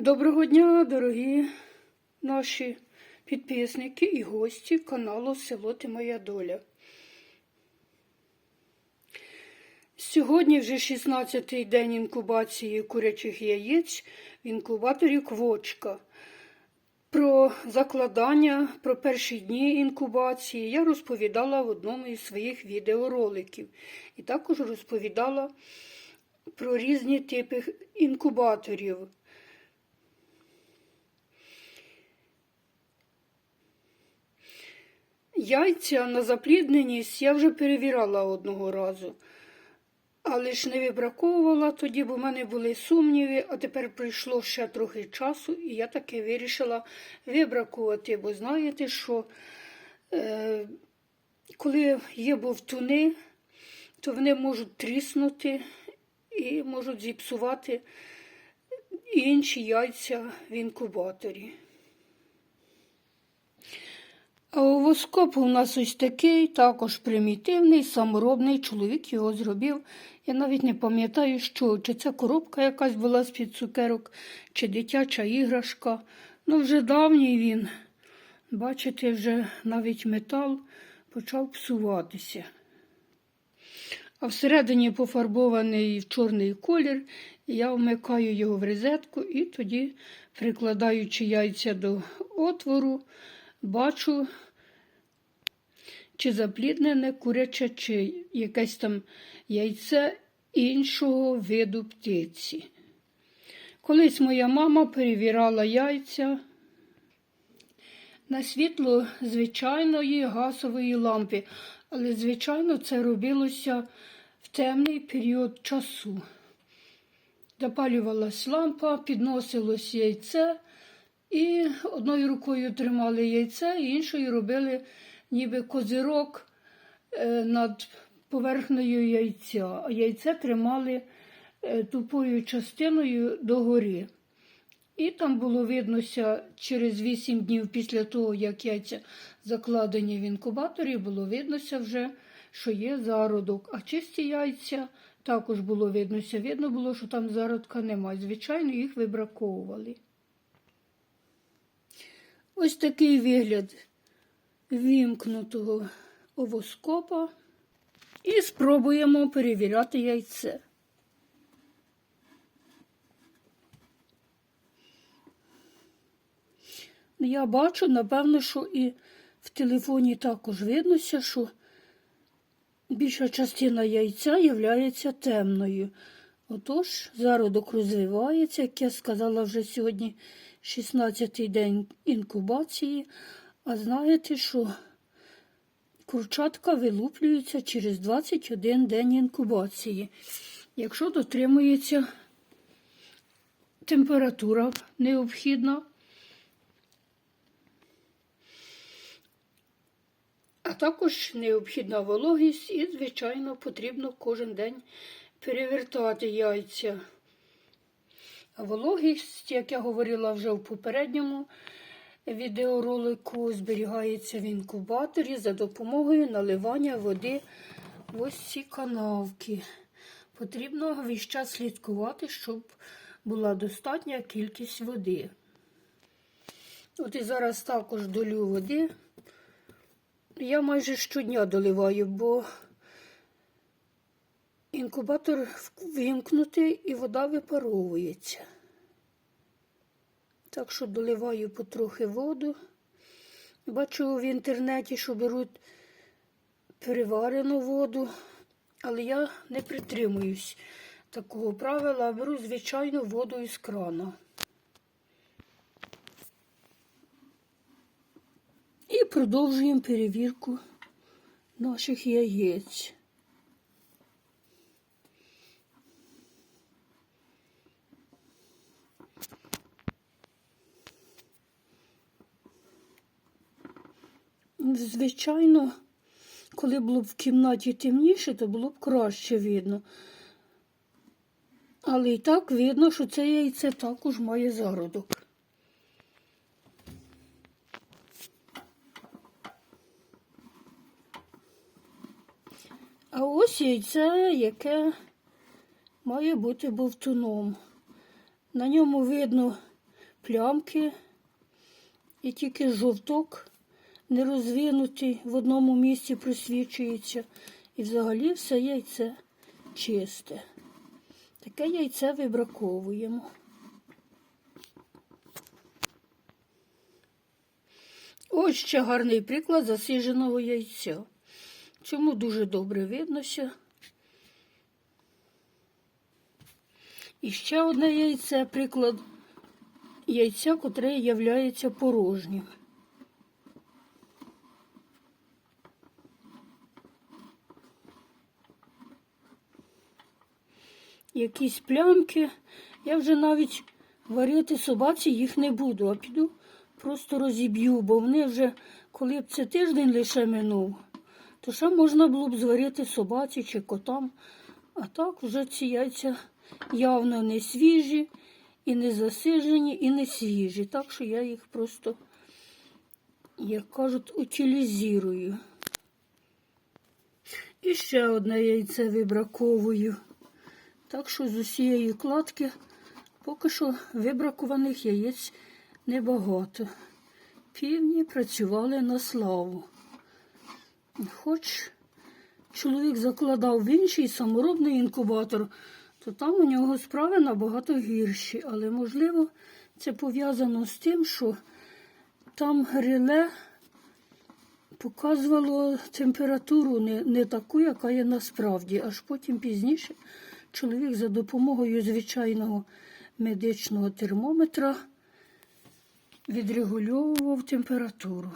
Доброго дня, дорогі наші підписники і гості каналу Село Ти Моя Доля. Сьогодні вже 16-й день інкубації курячих яєць в інкубаторі Квочка. Про закладання, про перші дні інкубації я розповідала в одному із своїх відеороликів. І також розповідала про різні типи інкубаторів. Яйця на заплідненість я вже перевіряла одного разу, але ж не вибраковувала тоді, бо в мене були сумніви, а тепер пройшло ще трохи часу, і я таки вирішила вибракувати, бо знаєте, що е, коли є бовтуни, то вони можуть тріснути і можуть зіпсувати інші яйця в інкубаторі. А овоскоп у нас ось такий, також примітивний, саморобний. Чоловік його зробив. Я навіть не пам'ятаю, що, чи це коробка якась була з-під цукерок, чи дитяча іграшка. Ну, вже давній він. Бачите, вже навіть метал почав псуватися. А всередині пофарбований в чорний колір, я вмикаю його в розетку і тоді, прикладаючи яйця до отвору, бачу, чи запліднене куряче, чи якесь там яйце іншого виду птиці. Колись моя мама перевіряла яйця на світло звичайної газової лампи, але, звичайно, це робилося в темний період часу. Запалювалась лампа, підносилось яйце, і одною рукою тримали яйце, іншою робили ніби козирок е, над поверхнею яйця, а яйце тримали е, тупою частиною догори. І там було виднося через 8 днів після того, як яйця закладені в інкубаторі, було виднося вже, що є зародок. А чисті яйця також було виднося. Видно було, що там зародка немає. Звичайно, їх вибраковували. Ось такий вигляд вімкнутого овоскопа. І спробуємо перевіряти яйце. Я бачу, напевно, що і в телефоні також виднося, що більша частина яйця є темною. Отож, зародок розвивається, як я сказала вже сьогодні 16-й день інкубації. А знаєте, що курчатка вилуплюються через 21 день інкубації. Якщо дотримується температура необхідна, а також необхідна вологість і, звичайно, потрібно кожен день перевертати яйця. Вологість, як я говорила вже в попередньому відеоролику, зберігається в інкубаторі за допомогою наливання води в ось ці канавки. Потрібно весь час слідкувати, щоб була достатня кількість води. От і зараз також долю води. Я майже щодня доливаю, бо інкубатор вимкнутий і вода випаровується. Так що доливаю потрохи воду. Бачу в інтернеті, що беруть переварену воду, але я не притримуюсь такого правила, а беру звичайну воду із крана. І продовжуємо перевірку наших яєць. Звичайно, коли було б в кімнаті темніше, то було б краще видно. Але і так видно, що це яйце також має зародок. А ось яйце, яке має бути бовтуном. На ньому видно плямки, і тільки жовток не розвинутий в одному місці просвічується. І взагалі все яйце чисте. Таке яйце вибраковуємо. Ось ще гарний приклад засіженого яйця. Цьому дуже добре виднося. І ще одне яйце, приклад яйця, котре являється порожнім. Якісь плямки. Я вже навіть варити собаці їх не буду, а піду просто розіб'ю, бо вони вже, коли б це тиждень лише минув, то ще можна було б зварити собаці чи котам. А так вже ці яйця явно не свіжі, і не засижені, і не свіжі. Так що я їх просто, як кажуть, утилізую. І ще одне яйце вибраковую. Так що з усієї кладки поки що вибракованих яєць небагато. Півні працювали на славу. Хоч чоловік закладав в інший саморобний інкубатор, то там у нього справи набагато гірші. Але, можливо, це пов'язано з тим, що там реле показувало температуру не, не таку, яка є насправді. Аж потім пізніше чоловік за допомогою звичайного медичного термометра відрегульовував температуру.